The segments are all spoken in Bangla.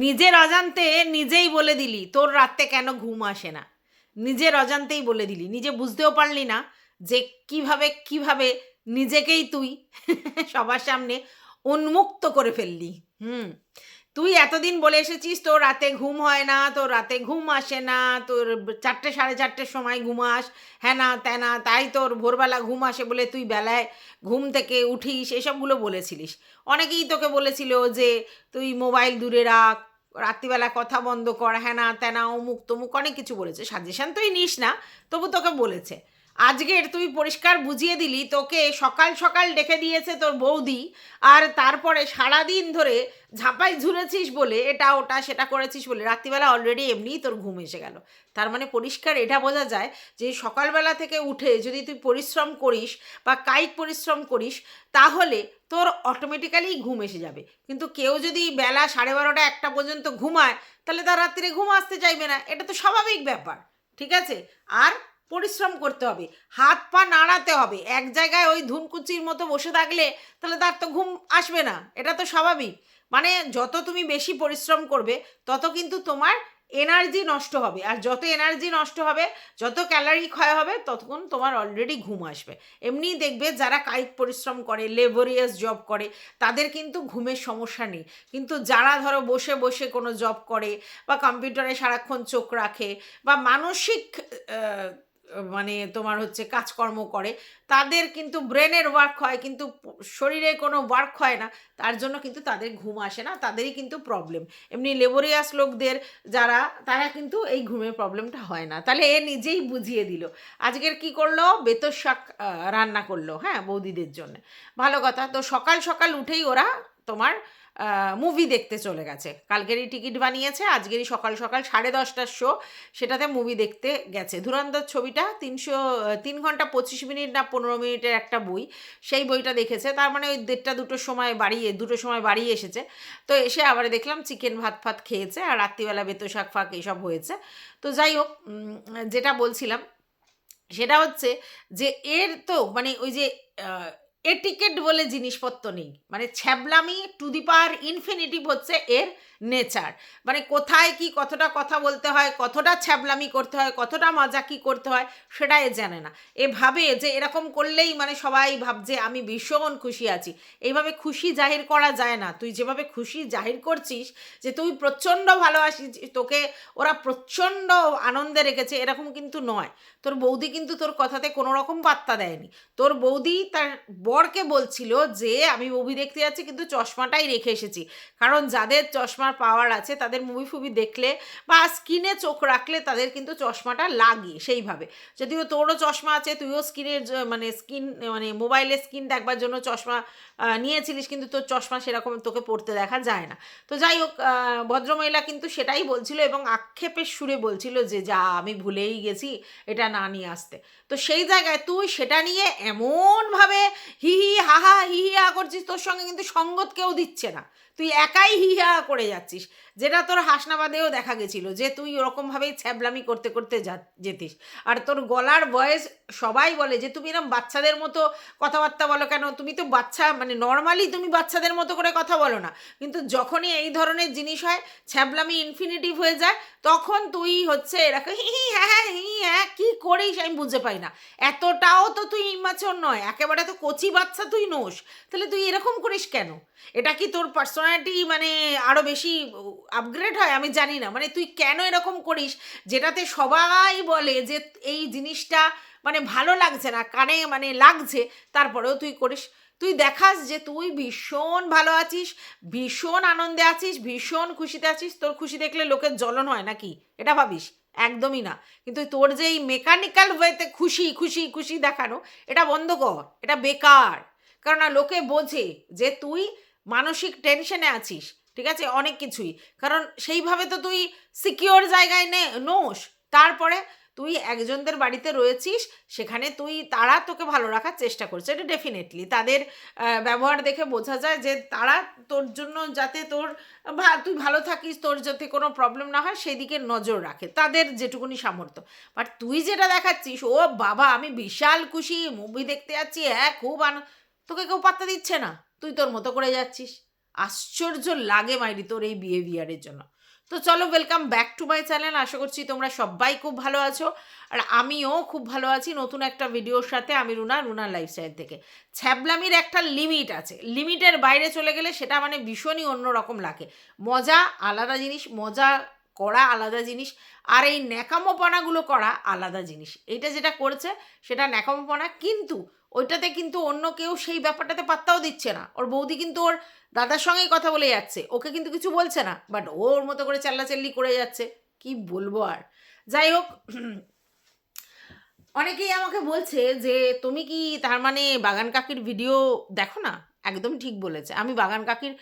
নিজের অজান্তে নিজেই বলে দিলি, তোর রাতে কেন ঘুম আসে না? নিজের অজান্তেই বলে দিলি, নিজে বুঝতেও পারলি না যে কীভাবে কীভাবে নিজেকেই তুই সবার সামনে উন্মুক্ত করে ফেললি। হুম। তুই এতদিন বলে এসেছিস, তোর রাতে ঘুম হয় না, তোর রাতে ঘুম আসে না, তোর চারটে, সাড়ে চারটের সময় ঘুমাস হ্যাঁ না ত্যানা তাই তোর ভোরবেলা ঘুম আসে বলে তুই বেলায় ঘুম থেকে উঠিস, এসবগুলো বলেছিলিস। অনেকেই তোকে বলেছিল যে তুই মোবাইল দূরে রাখ, রাত্রিবেলা কথা বন্ধ কর হ্যাঁ না ত্যানা অমুক, তমুক, অনেক কিছু বলেছে, সাজেশান তুই নিস না, তবু তোকে বলেছে। আজকের তুই পরিষ্কার বুঝিয়ে দিলি, তোকে সকাল সকাল ডেকে দিয়েছে তোর বৌদি, আর তারপরে সারাদিন ধরে ঝাঁপাই ঝুলেছিস বলে, এটা ওটা সেটা করেছিস বলে, রাত্রিবেলা অলরেডি এমনিই তোর ঘুম এসে গেল। তার মানে পরিষ্কার এটা বোঝা যায় যে সকালবেলা থেকে উঠে যদি তুই পরিশ্রম করিস বা কায়িক পরিশ্রম করিস, তাহলে তোর অটোমেটিক্যালি ঘুম এসে যাবে। কিন্তু কেউ যদি বেলা সাড়ে বারোটা একটা পর্যন্ত ঘুমায়, তাহলে তার রাত্রিরে ঘুম আসতে চাইবে না, এটা তো স্বাভাবিক ব্যাপার, ঠিক আছে? আর পরিশ্রম করতে হবে, হাত পা নাড়াতে হবে, এক জায়গায় ওই ধুনকুচির মতো বসে থাকলে তাহলে তার তো ঘুম আসবে না, এটা তো স্বাভাবিক। মানে যত তুমি বেশি পরিশ্রম করবে, তত কিন্তু তোমার এনার্জি নষ্ট হবে, আর যত এনার্জি নষ্ট হবে, যত ক্যালারি ক্ষয় হবে, ততক্ষণ তোমার অলরেডি ঘুম আসবে। এমনিই দেখবে যারা কায়িক পরিশ্রম করে লেবোরিয়াস জব করে, তাদের কিন্তু ঘুমের সমস্যা নেই। কিন্তু যারা ধরো বসে বসে কোনো জব করে, বা কম্পিউটারে সারাক্ষণ চোখ রাখে, বা মানসিক মানে তোমার হচ্ছে কাজকর্ম করে, তাদের কিন্তু ব্রেনের ওয়ার্ক হয়, কিন্তু শরীরে কোনো ওয়ার্ক হয় না, তার জন্য কিন্তু তাদের ঘুম আসে না, তাদেরই কিন্তু প্রবলেম এমনি লেবোরিয়াস লোকদের যারা, তারা কিন্তু এই ঘুমের প্রবলেমটা হয় না। তাহলে এ নিজেই বুঝিয়ে দিল। আজকের কি করল? বেতর শাক রান্না করল হ্যাঁ বৌদিদের জন্য। ভালো কথা, তো সকাল সকাল উঠেই ওরা তোমার মুভি দেখতে চলে গেছে। কালকেরই টিকিট বানিয়েছে, আজকেরই সকাল সকাল সাড়ে দশটার শো সেটাতে মুভি দেখতে গেছে। ধুরন্ধর ছবিটা তিনশো তিন ঘণ্টা পঁচিশ মিনিট না পনেরো মিনিটের একটা বই, সেই বইটা দেখেছে। তার মানে ওই দেড়টা দুটোর সময় বাড়িয়ে, দুটোর সময় বাড়িয়ে এসেছে। তো এসে আবার দেখলাম চিকেন ভাত ফাত খেয়েছে আর রাত্রিবেলা বেতো শাক ফাক এসব হয়েছে। তো যাই হোক যেটা বলছিলাম, সেটা হচ্ছে যে এর তো মানে ওই যে এটিকেট বলে জিনিসপত্র নেই। মানে ছ্যাবলামি টু দি পাওয়ার ইনফিনিটিভ হচ্ছে এর নেচার। মানে কোথায় কি কতটা কথা বলতে হয়, কতটা ছ্যাবলামি করতে হয়, কতটা মজা কি করতে হয়, সেটা এ জানে না। এ ভাবে যে এরকম করলেই মানে সবাই ভাবছে, আমি ভীষণ খুশি আছি। এইভাবে খুশি জাহির করা যায় না। তুই যেভাবে খুশি জাহির করছিস, যে তুই প্রচণ্ড ভালোবাসিস তোকে ওরা প্রচণ্ড আনন্দে রেখেছে, এরকম কিন্তু নয়। তোর বৌদি কিন্তু তোর কথাতে কোনো রকম পাত্তা দেয়নি। তোর বৌদি তার বরকে বলছিল যে, আমি মুভি দেখতে যাচ্ছি, কিন্তু চশমাটাই রেখে এসেছি। কারণ যাদের চশমার পাওয়ার আছে, তাদের মুভি ফুভি দেখলে বা স্কিনে চোখ রাখলে তাদের কিন্তু চশমাটা লাগে সেইভাবে। যদিও তোরও চশমা আছে, তুইও স্কিনের মানে স্কিন মানে মোবাইলের স্কিন দেখবার জন্য চশমা নিয়েছিলিস কিন্তু তোর চশমা সেরকম তোকে পড়তে দেখা যায় না। তো যাই হোক ভদ্রমহিলা কিন্তু সেটাই বলছিল এবং আক্ষেপের সুরে বলছিল যে, যা, আমি ভুলেই গেছি, এটা না নিয়ে আসতে। তো সেই জায়গায় তুই সেটা নিয়ে এমনভাবে হি হি হা হা হি হি হা করছিস, তোর সঙ্গে কিন্তু সঙ্গত কেউ দিচ্ছে না। তুই একাই হিহা করে যাচ্ছিস। যেটা তোর হাসনাবাদেও দেখা গেছিল যে তুই ওরকমভাবেই ছ্যাবলামি করতে করতে যা যেতিস। আর তোর গলার বয়স সবাই বলে যে তুমি এরকম বাচ্চাদের মতো কথাবার্তা বলো কেন? তুমি তো বাচ্চা মানে নর্মালি তুমি বাচ্চাদের মতো করে কথা বলো না। কিন্তু যখনই এই ধরনের জিনিস হয়, ছ্যাবলামি ইনফিনিটিভ হয়ে যায়, তখন তুই হচ্ছে এরকম হি হি হ্যাঁ হ্যাঁ হি হ্যাঁ কী করিস আমি বুঝতে পাই না। এতটাও তো তুই ইমাচর নয়, একেবারে তো কচি বাচ্চা তুই নোস। তাহলে তুই এরকম করিস কেন? এটা কি তোর পার্সোনালিটি মানে আরও বেশি আপগ্রেড হয়, আমি জানি না। মানে তুই কেন এরকম করিস? যেটাতে সবাই বলে যে এই জিনিসটা মানে ভালো লাগছে না, কানে মানে লাগছে, তারপরেও তুই করিস। তুই দেখাস যে তুই ভীষণ ভালো আছিস, ভীষণ আনন্দে আছিস, ভীষণ খুশিতে আছিস। তোর খুশি দেখলে লোকের জ্বলন হয় নাকি? এটা ভাবিস? একদমই না। কিন্তু তোর যে এই মেকানিক্যাল ওয়েতে খুশি খুশি খুশি দেখানো, এটা বন্ধ কর। এটা বেকার। কেননা লোকে বোঝে যে তুই মানসিক টেনশনে আছিস। ঠিক আছে? অনেক কিছুই। কারণ সেইভাবে তো তুই সিকিওর জায়গায় নে, নোস। তারপরে তুই একজনদের বাড়িতে রয়েছিস, সেখানে তুই, তারা তোকে ভালো রাখার চেষ্টা করছে। এটা ডেফিনেটলি তাদের ব্যবহার দেখে বোঝা যায় যে তারা তোর জন্য যাতে তোর তুই ভালো থাকিস, তোর যাতে কোনো প্রবলেম না হয় সেই দিকে নজর রাখে তাদের যেটুকুনি সামর্থ্য। বাট তুই যেটা দেখাচ্ছিস, ও বাবা, আমি বিশাল খুশি মুভি দেখতে যাচ্ছি হ্যাঁ খুব আন তোকে কেউ পাত্তা দিচ্ছে না। তুই তোর মতো করে যাচ্ছিস। আশ্চর্য লাগে মাইরি তোর এই বিহেভিয়ারের জন্য। তো চলো welcome back to my channel আশা করছি তোমরা সবাই খুব ভালো আছো। আর আমিও খুব ভালো আছি নতুন একটা ভিডিওর সাথে আমি রুনা রুনা লাইফস্টাইল থেকে। ছ্যাবলামির একটা লিমিট আছে। লিমিটের বাইরে চলে গেলে সেটা মানে ভীষণই অন্যরকম লাগে। মজা আলাদা জিনিস, মজা করা আলাদা জিনিস, আর এই ন্যাকামোপনাগুলো করা আলাদা জিনিস। এইটা যেটা করছে, সেটা ন্যাকামোপনা। কিন্তু ওইটাতে কিন্তু অন্য কেউ সেই ব্যাপারটাতে পাত্তাও দিচ্ছে না। ওর বৌদি কিন্তু ওর দাদার সঙ্গেই কথা বলে যাচ্ছে। ওকে কিন্তু কিছু বলছে না বাট ওর মতো করে চাল্লাচাল্লি করে যাচ্ছে। কি বলব আর? যাই হোক, অনেকেই আমাকে বলছে যে, তুমি কি তার মানে বাগান কাকির ভিডিও দেখো না? একদম ঠিক বলেছে। আমি বাগান কাকির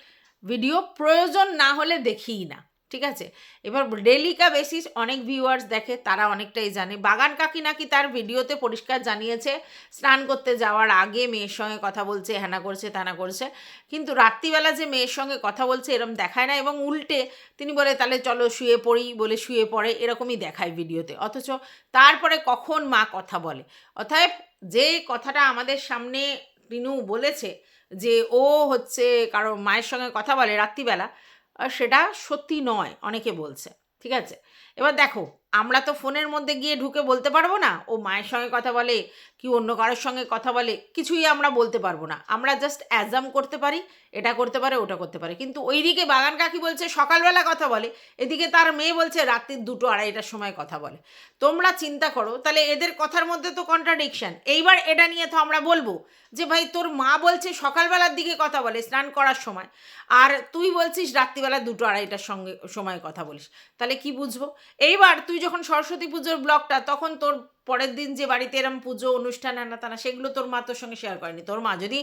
ভিডিও প্রয়োজন না হলে দেখিই না। ঠিক আছে? এবার ডেলিকা বেসিস অনেক ভিউয়ার্স দেখে, তারা অনেকটাই জানে। বাগান কাকি নাকি তার ভিডিওতে পরিষ্কার জানিয়েছে, স্নান করতে যাওয়ার আগে মেয়ের সঙ্গে কথা বলছে হ্যানা করছে, তানা করছে। কিন্তু রাত্রিবেলা যে মেয়ের সঙ্গে কথা বলছে, এরম দেখায় না এবং উল্টে তিনি বলে, তাহলে চলো শুয়ে পড়ি বলে শুয়ে পড়ে, এরকমই দেখায় ভিডিওতে। অথচ তারপরে কখন মা কথা বলে। অতএব যে কথাটা আমাদের সামনে টিনু বলেছে যে, ও হচ্ছে কারও মায়ের সঙ্গে কথা বলে রাত্রিবেলা সেটা সত্যি নয় অনেকে বলছে। ঠিক আছে? এবার দেখো আমরা তো ফোনের মধ্যে গিয়ে ঢুকে বলতে পারব না। ও মায়ের সঙ্গে কথা বলে কি অন্য কারোর সঙ্গে কথা বলে, কিছুই আমরা বলতে পারব না। আমরা জাস্ট অ্যাজাম করতে পারি, এটা করতে পারে, ওটা করতে পারে। কিন্তু ওইদিকে বাগান কাকি বলছে, সকালবেলা কথা বলে। এদিকে তার মেয়ে বলছে, রাত্রির দুটো আড়াইটার সময় কথা বলে। তোমরা চিন্তা করো, তাহলে এদের কথার মধ্যে তো কন্ট্রাডিকশান এইবার এটা নিয়ে তো আমরা বলব যে, ভাই, তোর মা বলছে সকালবেলার দিকে কথা বলে, স্নান করার সময়। আর তুই বলছিস রাত্রিবেলা দুটো আড়াইটার সঙ্গে, সময় কথা বলিস। তাহলে কি বুঝব? এইবার তুই যখন সরস্বতী পুজোর ব্লগটা, তখন তোর পরের দিন যে বাড়িতে এরম পুজো, অনুষ্ঠান আনা তানা সেগুলো তোর মা তোর সঙ্গে শেয়ার করেনি। তোর মা যদি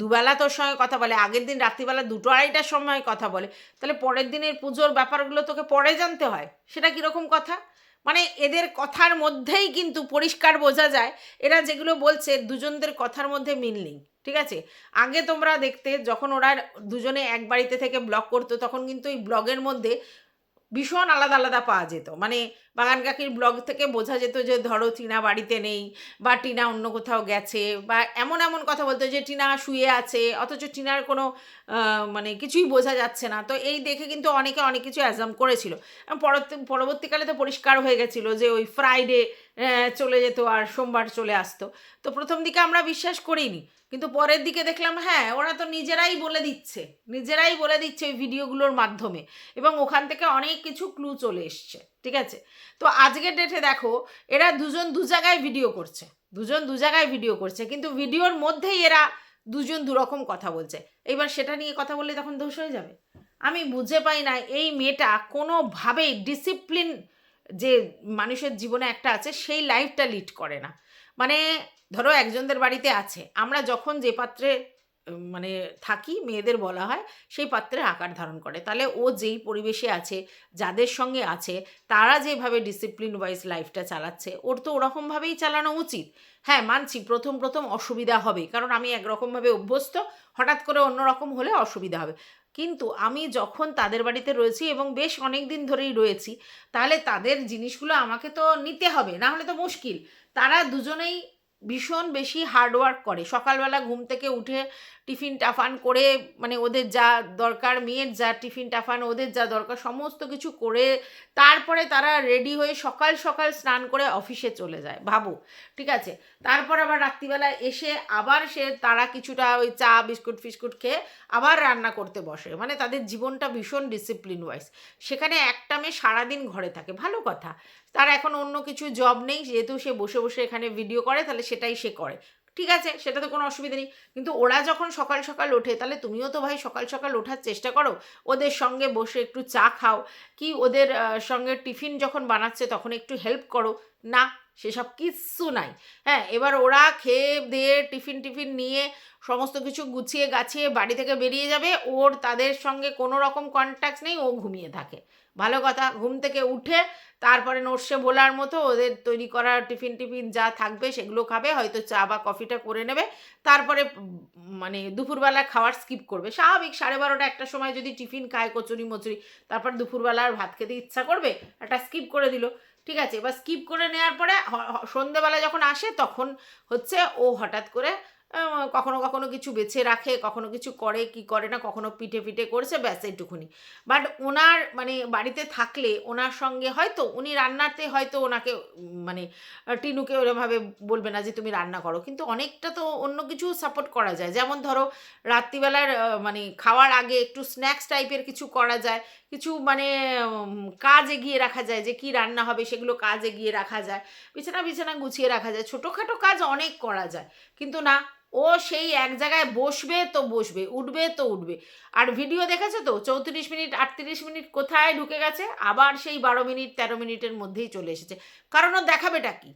দুবেলা তোর সঙ্গে কথা বলে, আগের দিন রাত্রিবেলা দুটো আড়াইটার সময় কথা বলে, তাহলে পরের দিনের পুজোর ব্যাপারগুলো তোকে পরে জানতে হয়। সেটা কীরকম কথা? মানে এদের কথার মধ্যেই কিন্তু পরিষ্কার বোঝা যায়, এরা যেগুলো বলছে, দুজনদের কথার মধ্যে মিলনিং ঠিক আছে? আগে তোমরা দেখতে, যখন ওরা দুজনে এক বাড়িতে থেকে ব্লগ করতো, তখন কিন্তু এই ব্লগের মধ্যে ভীষণ আলাদা আলাদা পাওয়া যেত। মানে বাগান কাকির ব্লগ থেকে বোঝা যেত যে, ধরো টিনা বাড়িতে নেই বা টিনা অন্য কোথাও গেছে বা এমন এমন কথা বলতো যে, টিনা শুয়ে আছে, অথচ টিনার কোনো মানে কিছুই বোঝা যাচ্ছে না। তো এই দেখে কিন্তু অনেকে অনেক কিছু অ্যাজাম করেছিল। পরবর্তীকালে তো পরিষ্কার হয়ে গেছিল যে, ওই ফ্রাইডে চলে যেত আর সোমবার চলে আসতো। তো প্রথম দিকে আমরা বিশ্বাস করিনি, কিন্তু পরের দিকে দেখলাম হ্যাঁ ওরা তো নিজেরাই বলে দিচ্ছে, নিজেরাই বলে দিচ্ছে ওই ভিডিওগুলোর মাধ্যমে এবং ওখান থেকে অনেক কিছু ক্লু চলে এসছে, ঠিক আছে? তো আজকের ডেটে দেখো, এরা দুজন দু জায়গায় ভিডিও করছে, দুজন দু জায়গায় ভিডিও করছে, কিন্তু ভিডিওর মধ্যেই এরা দুজন দুরকম কথা বলছে। এইবার সেটা নিয়ে কথা বললে তখন দোষ হয়ে যাবে। আমি বুঝে পাই না এই মেয়েটা কোনোভাবেই ডিসিপ্লিন যে মানুষের জীবনে একটা আছে, সেই লাইফটা লিড করে না। মানে ধরো একজনদের বাড়িতে আছে, আমরা যখন যে পাত্রে মানে থাকি, মেয়েদের বলা হয়, সেই পাত্রে আকার ধারণ করে। তাহলে ও যেই পরিবেশে আছে, যাদের সঙ্গে আছে, তারা যেভাবে ডিসিপ্লিন ওয়াইজ লাইফটা চালাচ্ছে, ওর তো ওরকমভাবেই চালানো উচিত। হ্যাঁ মানছি, প্রথম প্রথম অসুবিধা হবে কারণ আমি একরকমভাবে অভ্যস্ত, হঠাৎ করে অন্যরকম হলে অসুবিধা হবে। কিন্তু আমি যখন তাদের বাড়িতে রয়েছি এবং বেশ অনেক দিন ধরেই রয়েছি, তাহলে তাদের জিনিসগুলো আমাকে তো নিতে হবে, না হলে তো মুশকিল। তারা দুজনেই ভীষণ বেশি হার্ডওয়ার্ক করে। সকালবেলা ঘুম থেকে উঠে টিফিন টাফান করে মানে ওদের যা দরকার, মেয়ের যা টিফিন টাফান, ওদের যা দরকার, সমস্ত কিছু করে তারপরে তারা রেডি হয়ে সকাল সকাল স্নান করে অফিসে চলে যায়। ভাবো, ঠিক আছে? তারপর আবার রাত্রিবেলা এসে আবার সে তারা কিছুটা ওই চা, বিস্কুট ফিস্কুট খেয়ে আবার রান্না করতে বসে। মানে তাদের জীবনটা ভীষণ ডিসিপ্লিন ওয়াইজ সেখানে একটা মেয়ে সারাদিন ঘরে থাকে। ভালো কথা। তার এখন অন্য কিছু জব নেই। যেহেতু সে বসে বসে এখানে ভিডিও করে, তাহলে সেটাই সে করে। ঠিক আছে, সেটা তো কোনো অসুবিধা নেই। কিন্তু ওরা যখন সকাল সকাল ওঠে, তাহলে তুমিও তো ভাই সকাল সকাল ওঠার চেষ্টা করো। ওদের সঙ্গে বসে একটু চা খাও। কি ওদের সঙ্গে টিফিন যখন বানাচ্ছে, তখন একটু হেল্প করো। না সেসব কিচ্ছু নাই। হ্যাঁ এবার ওরা খেয়ে দিয়ে টিফিন টিফিন নিয়ে সমস্ত কিছু গুছিয়ে গাছিয়ে বাড়ি থেকে বেরিয়ে যাবে। ওর তাদের সঙ্গে কোনো রকম কন্ট্যাক্ট নেই, ও ঘুমিয়ে থাকে। ভালো কথা, ঘুম থেকে উঠে তারপরে নড়ছে বলার মতো, ওদের তৈরি করা টিফিন টিফিন যা থাকবে সেগুলো খাবে, হয়তো চা বা কফিটা করে নেবে। তারপরে মানে দুপুরবেলা খাওয়ার স্কিপ করবে। স্বাভাবিক, সাড়ে বারোটা একটা সময় যদি টিফিন খায় কচুরি মচুরি তারপর দুপুরবেলা আর ভাত খেতে ইচ্ছা করবে, একটা স্কিপ করে দিল। ঠিক আছে? এবার স্কিপ করে নেওয়ার পরে সন্ধেবেলা যখন আসে তখন হচ্ছে ও হঠাৎ করে কখনো কখনো কিছু বেছে রাখে, কখনো কিছু করে, কি করে না, কখনো পিঠে পিঠে করছে, ব্যাস এইটুকুনি। বাট ওনার মানে বাড়িতে থাকলে ওনার সঙ্গে হয়তো, উনি রান্নাতে হয়তো ওনাকে মানে টিনুকে ওরমভাবে বলবে না যে তুমি রান্না করো। কিন্তু অনেকটা তো অন্য কিছু সাপোর্ট করা যায়। যেমন ধরো, রাত্রিবেলার মানে খাওয়ার আগে একটু স্ন্যাক্স টাইপের কিছু করা যায়। কিছু মানে কাজ এগিয়ে রাখা যায়, যে কি রান্না হবে সেগুলো কাজ এগিয়ে রাখা যায়। বিছানা বিছানা গুছিয়ে রাখা যায়। ছোটোখাটো কাজ অনেক করা যায়। কিন্তু না, ও সেই এক জায়গায় বসবে তো বসবে, উঠবে তো উঠবে। আর ভিডিও দেখেছ তো? চৌত্রিশ মিনিট, আটত্রিশ মিনিট কোথায় ঢুকে গেছে? আবার সেই বারো মিনিট, তেরো মিনিটের মধ্যেই চলে এসেছে। কারণ ও দেখাবেটা কি?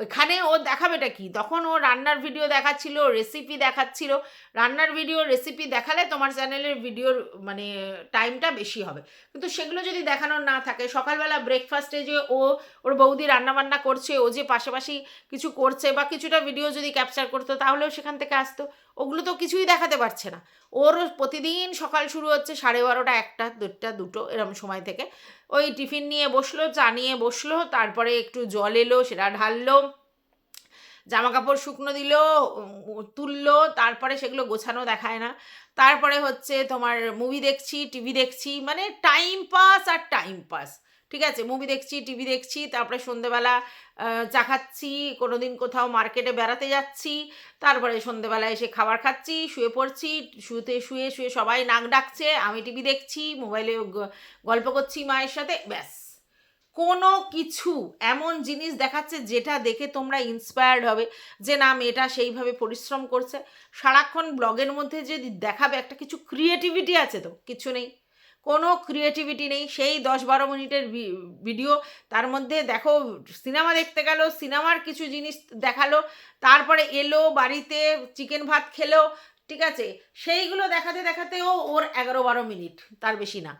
ওইখানে ও দেখাবেটা কি? তখন ও রান্নার ভিডিও দেখাচ্ছিল রেসিপি দেখাচ্ছিল। রান্নার ভিডিও রেসিপি দেখালে তোমার চ্যানেলের ভিডিওর মানে টাইমটা বেশি হবে। কিন্তু সেগুলো যদি দেখানোর না থাকে, সকালবেলা ব্রেকফাস্টে যে ও, ওর বৌদি রান্নাবান্না করছে, ও যে পাশাপাশি কিছু করছে বা কিছুটা ভিডিও যদি ক্যাপচার করতো, তাহলেও সেখান থেকে আসতো। ওগুলো তো কিছুই দেখাতে পারছে না। ওর প্রতিদিন সকাল শুরু হচ্ছে সাড়ে বারোটা, একটা, দেড়টা, দুটো, এরম সময় থেকে। ওই টিফিন নিয়ে বসল, চা নিয়ে বসল, তারপরে একটু জল এলো, সেটা ঢাললো জামা কাপড় শুকনো দিল তুললো, তারপরে সেগুলো গোছানো দেখায় না। তারপরে হচ্ছে তোমার মুভি দেখছি টিভি দেখছি মানে টাইম পাস আর টাইম পাস ঠিক আছে? মুভি দেখছি টিভি দেখছি, তারপরে সন্ধেবেলা চা খাচ্ছি কোনো দিন কোথাও মার্কেটে বেড়াতে যাচ্ছি, তারপরে সন্ধেবেলা এসে খাবার খাচ্ছি, শুয়ে পড়ছি, শুতে শুয়ে শুয়ে সবাই নাক ডাকছে, আমি টিভি দেখছি মোবাইলে গল্প করছি মায়ের সাথে, ব্যাস। কোনো কিছু এমন জিনিস দেখাচ্ছে যেটা দেখে তোমরা ইন্সপায়ার্ড হবে যে না, মেয়েটা সেইভাবে পরিশ্রম করছে। সারাক্ষণ ব্লগের মধ্যে যে দেখাবে, একটা কিছু ক্রিয়েটিভিটি আছে তো, কিছু নেই। কোনো ক্রিয়েটিভিটি নেই। সেই দশ বারো মিনিটের ভিডিও তার মধ্যে দেখো সিনেমা দেখতে গেল সিনেমার কিছু জিনিস দেখাল, তারপরে এলো বাড়িতে চিকেন ভাত খেলো, ঠিক আছে? সেইগুলো দেখাতে দেখাতেও ওর এগারো বারো মিনিট, তার বেশি না।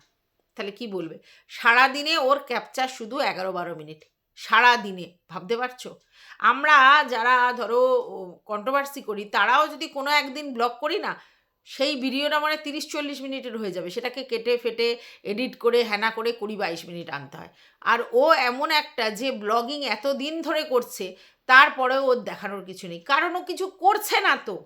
তাহলে কি বলবে? সারা দিনে ওর ক্যাপচার শুধু এগারো বারো মিনিট। সারা দিনে ভাবতে পারছ? আমরা যারা ধরো কন্ট্রোভার্সি করি, তারাও যদি কোনো একদিন ব্লগ করি না সেই ভিডিওটা মানে তিরিশ চল্লিশ মিনিটের হয়ে যাবে। সেটাকে কেটে ফেটে এডিট করে, হ্যানা করে কুড়ি বাইশ মিনিট আনতে হয়। আর ও এমন একটা যে ব্লগিং এত দিন ধরে করছে, তারপরেও ওর দেখানোর কিছু নেই। কারণ ও কিছু করছে না তো।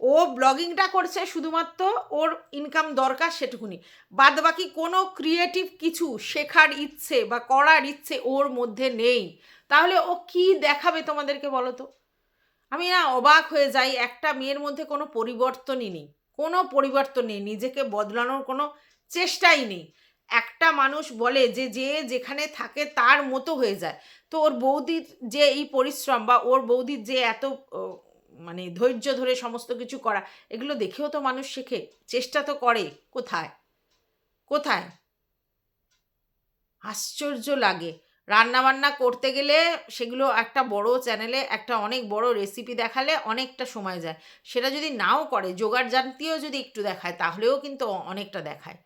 ও ব্লগিংটা করছে শুধুমাত্র ওর ইনকাম দরকার সেটুকুনি। বাদ বাকি কোনো ক্রিয়েটিভ কিছু শেখার ইচ্ছে বা করার ইচ্ছে ওর মধ্যে নেই। তাহলে ও কি দেখাবে তোমাদেরকে বলো তো? আমি না অবাক হয়ে যাই, একটা মেয়ের মধ্যে কোনো পরিবর্তনই নেই। কোনো পরিবর্তন নেই, নিজেকে বদলানোর কোনো চেষ্টাই নেই। একটা মানুষ বলে যে যে যেখানে থাকে তার মতো হয়ে যায়। তো ওর বৌদির যে এই পরিশ্রম বা ওর বৌদির যে এত মানে ধৈর্য ধরে সমস্ত কিছু করা, এগুলো দেখেও তো মানুষ শেখে। চেষ্টা তো করে। কোথায়? কোথায়? আশ্চর্য লাগে। রান্না বান্না করতে গেলে সেগুলো একটা বড় চ্যানেলে একটা অনেক বড় রেসিপি দেখালে অনেকটা সময় যায়। সেটা যদি নাও করে, জোগাড় জানতিও যদি একটু দেখায়, তাহলেও কিন্তু অনেকটা দেখায়।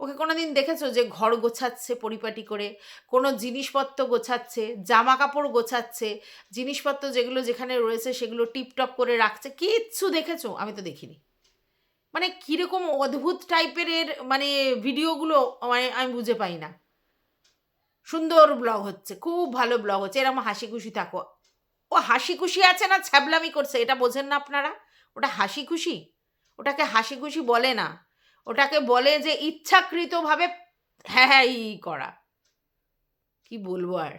ওকে কোনো দিন দেখেছ যে ঘর গোছাচ্ছে পরিপাটি করে, কোনো জিনিসপত্র গোছাচ্ছে জামা কাপড় গোছাচ্ছে, জিনিসপত্র যেগুলো যেখানে রয়েছে সেগুলো টিপটপ করে রাখছে? কিচ্ছু দেখেছ? আমি তো দেখিনি। মানে কীরকম অদ্ভুত টাইপের মানে ভিডিওগুলো মানে আমি বুঝে পাই না। সুন্দর ব্লগ হচ্ছে, খুব ভালো ব্লগ হচ্ছে এরকম হাসি খুশি থাকো। ও হাসি খুশি আছে না, ছ্যাবলামি করছে, এটা বোঝেন না আপনারা? ওটা হাসি খুশি ওটাকে হাসি খুশি বলে না। ওটাকে বলে যে ইচ্ছাকৃতভাবে হ্যাঁ হ্যাঁ ই করা। কি বলব আর?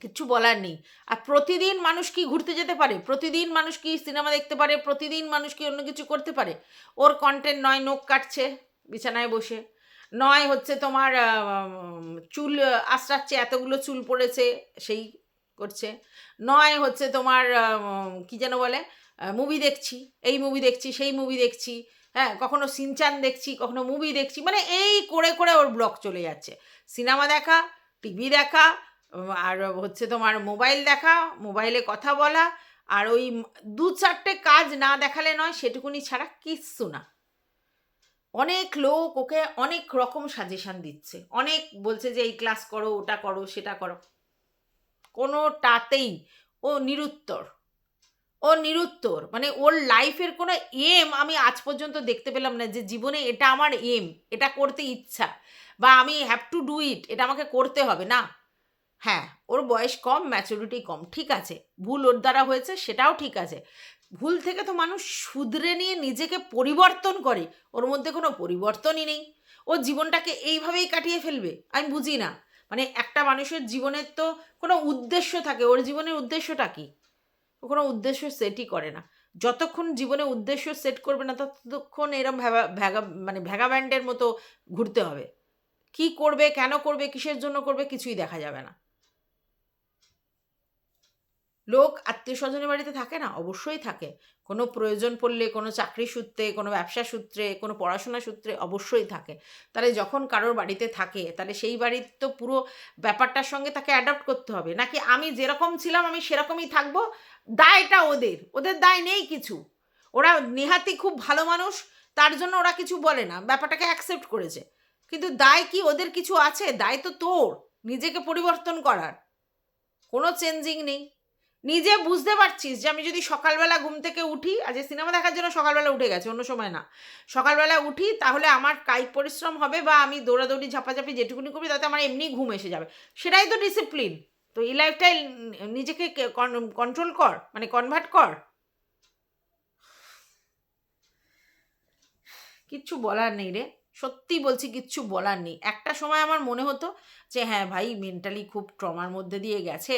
কিচ্ছু বলার নেই। আর প্রতিদিন মানুষ কি ঘুরতে যেতে পারে? প্রতিদিন মানুষ কি সিনেমা দেখতে পারে? প্রতিদিন মানুষ কি অন্য কিছু করতে পারে? ওর কন্টেন্ট নয়, নখ কাটছে, বিছানায় বসে। নয় হচ্ছে তোমার চুল আশ্রাচ্ছে, এতগুলো চুল পড়েছে, সেই করছে। নয় হচ্ছে তোমার কি যেন বলে মুভি দেখছি, এই মুভি দেখছি, সেই মুভি দেখছি হ্যাঁ কখনো সিনচান দেখছি, কখনো মুভি দেখছি মানে এই করে করে ওর ব্লগ চলে যাচ্ছে। সিনেমা দেখা টিভি দেখা আর হচ্ছে তোমার মোবাইল দেখা মোবাইলে কথা বলা, আর ওই দু চারটে কাজ না দেখালে নয়, সেটুকুনি ছাড়া কিচ্ছু না। অনেক লোক ওকে অনেক রকম সাজেশান দিচ্ছে। অনেক বলছে যে, এই ক্লাস করো, ওটা করো, সেটা করো। কোনোটাতেই ও নিরুত্তর। ও নিরুত্তর। মানে ওর লাইফের কোনো এম আমি আজ পর্যন্ত দেখতে পেলাম না যে, জীবনে এটা আমার এম এটা করতে ইচ্ছা বা আমি হ্যাভ টু ডু ইট এটা আমাকে করতে হবে। না। হ্যাঁ ওর বয়স কম ম্যাচুরিটি কম। ঠিক আছে, ভুল ওর দ্বারা হয়েছে, সেটাও ঠিক আছে। ভুল থেকে তো মানুষ শুধরে নিয়ে নিজেকে পরিবর্তন করে। ওর মধ্যে কোনো পরিবর্তনই নেই। ও জীবনটাকে এইভাবেই কাটিয়ে ফেলবে, আমি বুঝি না। মানে একটা মানুষের জীবনের তো কোনো উদ্দেশ্য থাকে, ওর জীবনের উদ্দেশ্যটা কি? ও কোনো উদ্দেশ্য সেটই করে না। যতক্ষণ জীবনে উদ্দেশ্য সেট করবে না, ততক্ষণ এরম ভ্যাগা ভ্যাগা মানে ভ্যাগা ব্যান্ডের মতো ঘুরতে হবে। কি করবে, কেন করবে, কিসের জন্য করবে, কিছুই দেখা যাবে না। লোক আত্মীয় স্বজনের বাড়িতে থাকে না? অবশ্যই থাকে। কোনো প্রয়োজন পড়লে, কোনো চাকরি সূত্রে, কোনো ব্যবসা সূত্রে, কোনো পড়াশোনা সূত্রে অবশ্যই থাকে। তাহলে যখন কারোর বাড়িতে থাকে, তাহলে সেই বাড়ির তো পুরো ব্যাপারটার সঙ্গে তাকে অ্যাডাপ্ট করতে হবে। নাকি আমি যেরকম ছিলাম, আমি সেরকমই থাকব? দায়টা ওদের। ওদের দায় নেই কিছু। ওরা নেহাতি খুব ভালো মানুষ, তার জন্য ওরা কিছু বলে না। ব্যাপারটাকে অ্যাকসেপ্ট করেছে। কিন্তু দায় কি ওদের কিছু আছে? দায় তো তোর। নিজেকে পরিবর্তন করার। কোনো চেঞ্জিং নেই। নিজে বুঝতে পারছিস যে আমি যদি সকালবেলা ঘুম থেকে উঠি, আজ সিনেমা দেখার জন্য সকালবেলা উঠে গেছে, অন্য সময় না। সকালবেলা উঠি, তাহলে আমার কায়িক পরিশ্রম হবে বা আমি দৌড়াদৌড়ি, ঝাপাঝাপি যেটুকুনি করবি, তাতে আমার এমনি ঘুম এসে যাবে। সেটাই তো ডিসিপ্লিন তো এই লাইফটাই নিজেকে কন্ট্রোল কর মানে কনভার্ট কর। কিচ্ছু বলার নেই রে। সত্যি বলছি কিচ্ছু বলার নেই। একটা সময় আমার মনে হতো যে হ্যাঁ ভাই মেন্টালি খুব ট্রমার মধ্যে দিয়ে গেছে,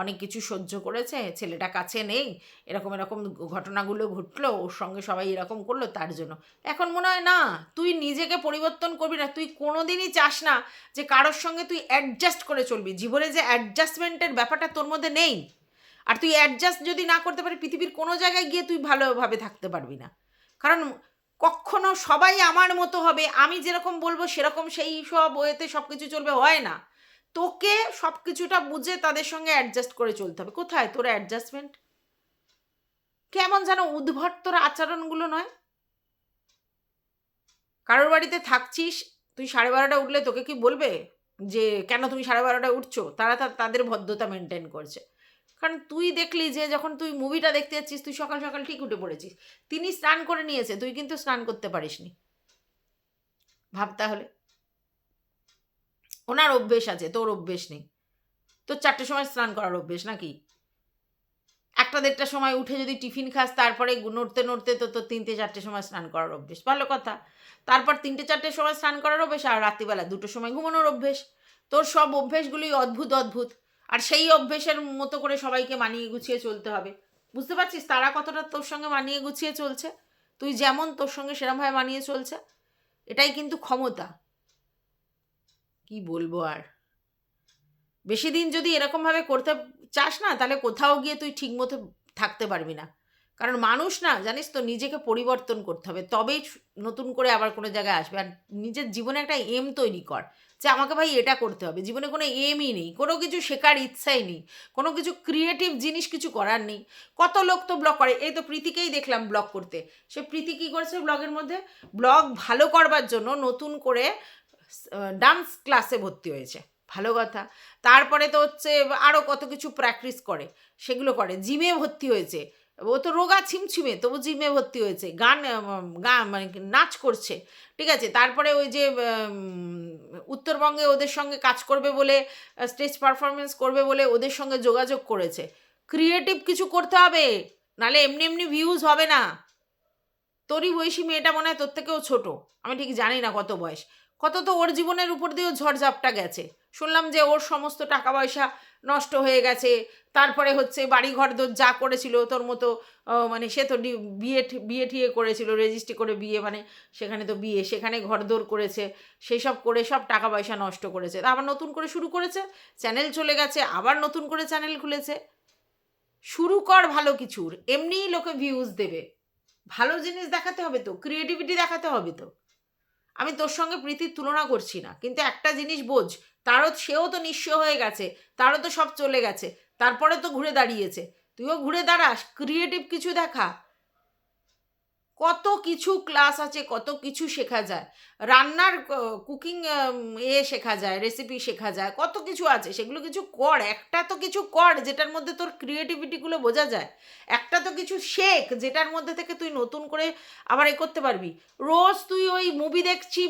অনেক কিছু সহ্য করেছে, ছেলেটা কাছে নেই, এরকম এরকম ঘটনাগুলো ঘটলো, ওর সঙ্গে সবাই এরকম করল, তার জন্য। এখন মনে হয়, না, তুই নিজেকে পরিবর্তন করবি না, তুই কোনোদিনই চাস না যে, কারোর সঙ্গে তুই অ্যাডজাস্ট করে চলবি। জীবনে যে অ্যাডজাস্টমেন্টের ব্যাপারটা তোর মধ্যে নেই, আর তুই অ্যাডজাস্ট যদি না করতে পারি পৃথিবীর কোনো জায়গায় গিয়ে তুই ভালোভাবে থাকতে পারবি না। কারণ কখনো সবাই আমার মতো হবে, আমি যেরকম বলব সেরকম সেই সব ওয়েতে সব কিছু চলবে, হয় না। তোকে সব কিছুটা বুঝে তাদের সঙ্গে অ্যাডজাস্ট করে চলতে হবে। কোথায় তোর অ্যাডজাস্টমেন্ট কেমন যেন উদ্ভট তোর আচরণগুলো নয়? কারোর বাড়িতে থাকছিস, তুই সাড়ে বারোটা উঠলে তোকে কি বলবে? যে কেন তুমি সাড়ে বারোটা উঠছো? তারা তাদের ভদ্রতা মেনটেন করছে। কারণ তুই দেখলি যে যখন তুই মুভিটা দেখতে যাচ্ছিস, তুই সকাল সকাল ঠিক উঠে পড়েছিস। তিনি স্নান করে নিয়েছে, তুই কিন্তু স্নান করতে পারিসনি। ভাব তাহলে। ওনার অভ্যেস আছে, তোর অভ্যেস নেই। তোর চারটের সময় স্নান করার অভ্যেস নাকি? একটা দেড়টার সময় উঠে যদি টিফিন খাস, তারপরে নড়তে নড়তে তো তোর তিনটে চারটে সময় স্নান করার অভ্যেস। ভালো কথা। তারপর তিনটে চারটের সময় স্নান করার অভ্যেস আর রাত্রিবেলা দুটোর সময় ঘুমানোর অভ্যেস। তোর সব অভ্যেসগুলোই অদ্ভুত অদ্ভুত। আর সেই অভ্যেসের মতো করে সবাইকে মানিয়ে গুছিয়ে চলতে হবে। বুঝতে পারছিস? তারা কতটা তোর সঙ্গে মানিয়ে গুছিয়ে চলছে? তুই যেমন তোর সঙ্গে সেরমভাবে মানিয়ে চলছে, এটাই কিন্তু ক্ষমতা। কি বলব আর? বেশি দিন যদি এরকমভাবে করতে চাস না, তাহলে কোথাও গিয়ে তুই ঠিকমতো থাকতে পারবি না। কারণ মানুষ না, জানিস তো, নিজেকে পরিবর্তন করতে হবে। তবেই নতুন করে আবার কোনো জায়গায় আসবে। আর নিজের জীবনে একটা এম তৈরি কর। যে আমাকে ভাই এটা করতে হবে। জীবনে কোনো এমই নেই, কোনো কিছু শেখার ইচ্ছাই নেই, কোনো কিছু ক্রিয়েটিভ জিনিস কিছু করার নেই। কত লোক তো ব্লগ করে। এই তো প্রীতিকেই দেখলাম ব্লগ করতে। সে প্রীতি কী করেছে ব্লগের মধ্যে? ব্লগ ভালো করবার জন্য নতুন করে ডান্স ক্লাসে ভর্তি হয়েছে। ভালো কথা। তারপরে তো হচ্ছে আরও কত কিছু প্র্যাকটিস করে। সেগুলো করে। জিমে ভর্তি হয়েছে। ও তো রোগা ছিমছিমে, তবু জিমে ভর্তি হয়েছে। গান গান মানে নাচ করছে। ঠিক আছে? তারপরে ওই যে উত্তরবঙ্গে ওদের সঙ্গে কাজ করবে বলে, স্টেজ পারফরমেন্স করবে বলে ওদের সঙ্গে যোগাযোগ করেছে। ক্রিয়েটিভ কিছু করতে হবে, নালে এমনি এমনি ভিউজ হবে না। তোরই বয়সী মেয়েটা মনে হয় তোর থেকেও ছোটো। আমি ঠিক জানি না কত বয়স। কত তো ওর জীবনের উপর দিয়েও ঝড়ঝাপটা গেছে। শুনলাম যে ওর সমস্ত টাকা পয়সা নষ্ট হয়ে গেছে। তারপরে হচ্ছে বাড়ি ঘর দোর যা করেছিল তোর মতো মানে সে তো বিয়ে বিয়ে ঠিয়ে করেছিল, রেজিস্ট্রি করে বিয়ে মানে সেখানে তো বিয়ে, সেখানে ঘরদোর করেছে সেই সব করে সব টাকা পয়সা নষ্ট করেছে। আবার নতুন করে শুরু করেছে? চ্যানেল চলে গেছে, আবার নতুন করে চ্যানেল খুলেছে? শুরু কর ভালো কিছুর, এমনিই লোকে ভিউজ দেবে। ভালো জিনিস দেখাতে হবে তো ক্রিয়েটিভিটি দেখাতে হবে তো। আমি তোর সঙ্গে প্রীতির তুলনা করছি না। কিন্তু একটা জিনিস বোঝ, তারও, সেও তো নিঃস্ব হয়ে গেছে, তারও তো সব চলে গেছে, তারপরে তো ঘুরে দাঁড়িয়েছে। তুইও ঘুরে দাঁড়াস ক্রিয়েটিভ কিছু দেখা। কত কিছু ক্লাস আছে, কত কিছু শেখা যায়। রান্নার কুকিং এ শেখা যায় রেসিপি শেখা যায়, কত কিছু আছে, সেগুলো কিছু কর। একটা তো কিছু কর যেটার মধ্যে তোর ক্রিয়েটিভিটিগুলো বোঝা যায়। একটা তো কিছু শেখ যেটার মধ্যে থেকে তুই নতুন করে আবার এ করতে পারবি। রোজ তুই ওই মুভি দেখছি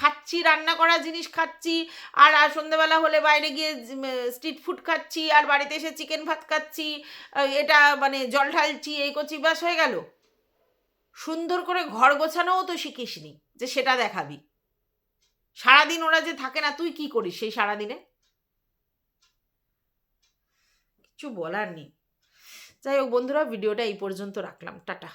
খাচ্ছি, রান্না করা জিনিস খাচ্ছি, আর আর সন্ধ্যেবেলা হলে বাইরে গিয়ে স্ট্রিট ফুড খাচ্ছি, আর বাড়িতে এসে চিকেন ভাত খাচ্ছি এটা মানে জল ঢালছি, এই করছি, ব্যাস হয়ে গেল। সুন্দর করে ঘর গোছানোও তো শিখিসনি যে সেটা দেখাবি। সারাদিন ওরা যে থাকে না, তুই কি করিস সেই সারাদিনে? কিছু বলার নেই। যাই হোক বন্ধুরা, ভিডিওটা এই পর্যন্ত রাখলাম। টাটা।